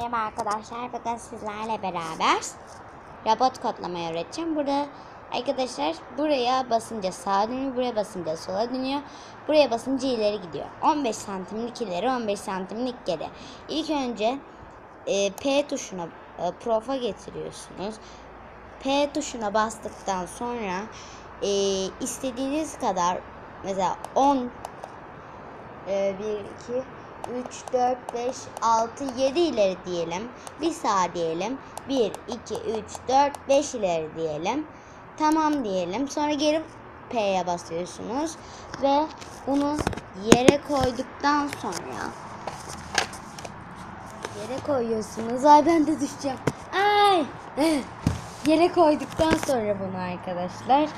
Merhaba arkadaşlar. Bugün sizlerle beraber robot kodlamayı öğreteceğim. Burada arkadaşlar buraya basınca sağa dönüyor, buraya basınca sola dönüyor. Buraya basınca ileri gidiyor. 15 santimlik ileri, 15 santimlik geri. İlk önce e, P tuşuna e, prof'a getiriyorsunuz. P tuşuna bastıktan sonra e, istediğiniz kadar mesela 10 ee, 1, 2, 3, 4, 5, 6, 7 ileri diyelim. Bir sağ diyelim. 1, 2, 3, 4, 5 ileri diyelim. Tamam diyelim. Sonra geri P'ye basıyorsunuz. Ve bunu yere koyduktan sonra yere koyuyorsunuz. Ay ben de düşeceğim. Ay! Yere koyduktan sonra bunu arkadaşlar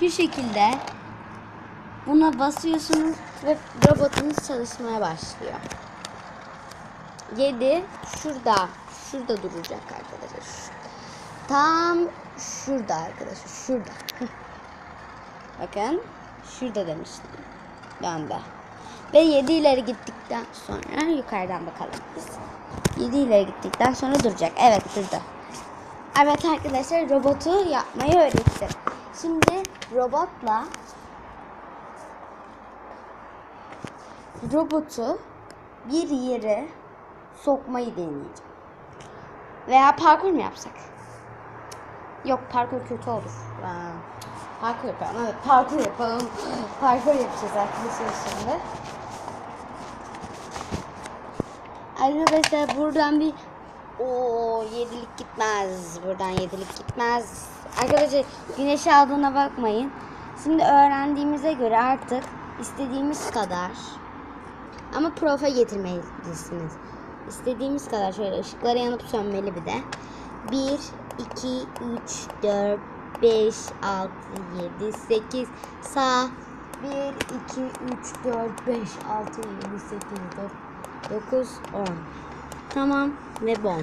şu şekilde Buna basıyorsunuz ve robotunuz çalışmaya başlıyor. 7 şurada. Şurada duracak arkadaşlar. Tam şurada arkadaşlar. Şurada. Bakın. Şurada demiştim. Döndü. Ve 7 ileri gittikten sonra yukarıdan bakalım biz. 7 ileri gittikten sonra duracak. Evet durdu. Evet arkadaşlar robotu yapmayı öğrettim. Şimdi robotla robotu bir yere sokmayı deneyeceğim. Veya parkur mu yapsak? Yok parkur kötü olur. Ha, Parkur yapalım. Evet parkur yapalım. parkur yapacağız arkadaşlar şimdi. Arkadaşlar buradan bir o yedilik gitmez. Buradan yedilik gitmez. Arkadaşlar güneş aldığına bakmayın. Şimdi öğrendiğimize göre artık istediğimiz kadar ama profa getirmelisiniz. İstediğimiz kadar şöyle ışıkları yanıp sönmeli bir de. 1, 2, 3, 4, 5, 6, 7, 8, sağ. 1, 2, 3, 4, 5, 6, 7, 8, 9, 10. Tamam ve bom.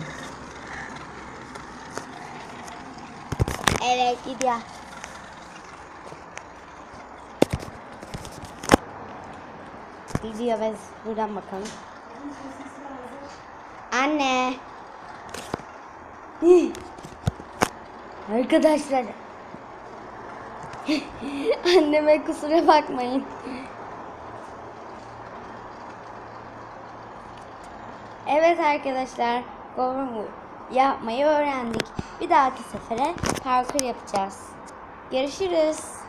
Evet gidiyor. Gidiyor ve buradan bakalım. Anne. Arkadaşlar. Anneme kusura bakmayın. Evet arkadaşlar. Government yapmayı öğrendik. Bir dahaki sefere parkur yapacağız. Görüşürüz.